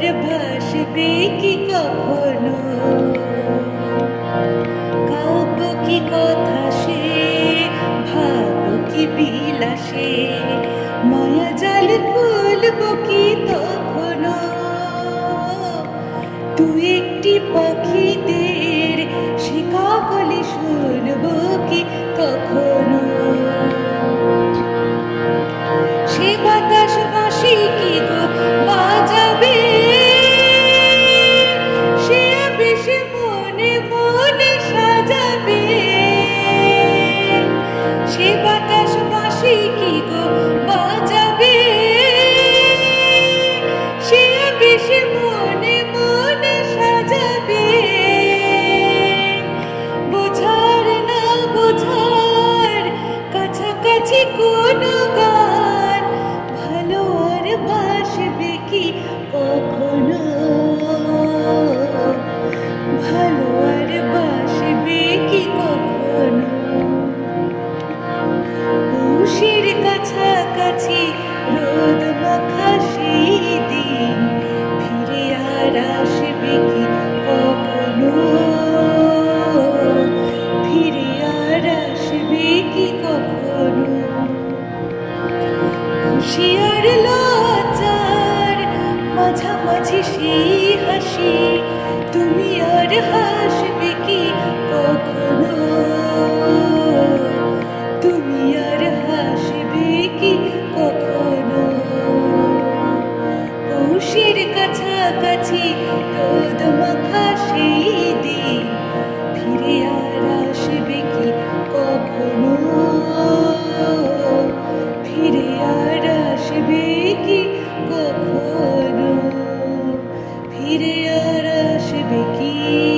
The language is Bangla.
আর ভাসবে কি কখনো কাব্য কি কথা সে ভাব কি বিলাসে মায়া জাল খুলব কি কখনো ভালো আর বাসবে কি কখনো? খুশির কাছাকাছি রোদ মাখা সেই দিন ফিরে আর আসবে কি কখনো? ফিরে আর আসবে কি কখনো? খুশি আর মাঝে সেই হাসি তুমি begin.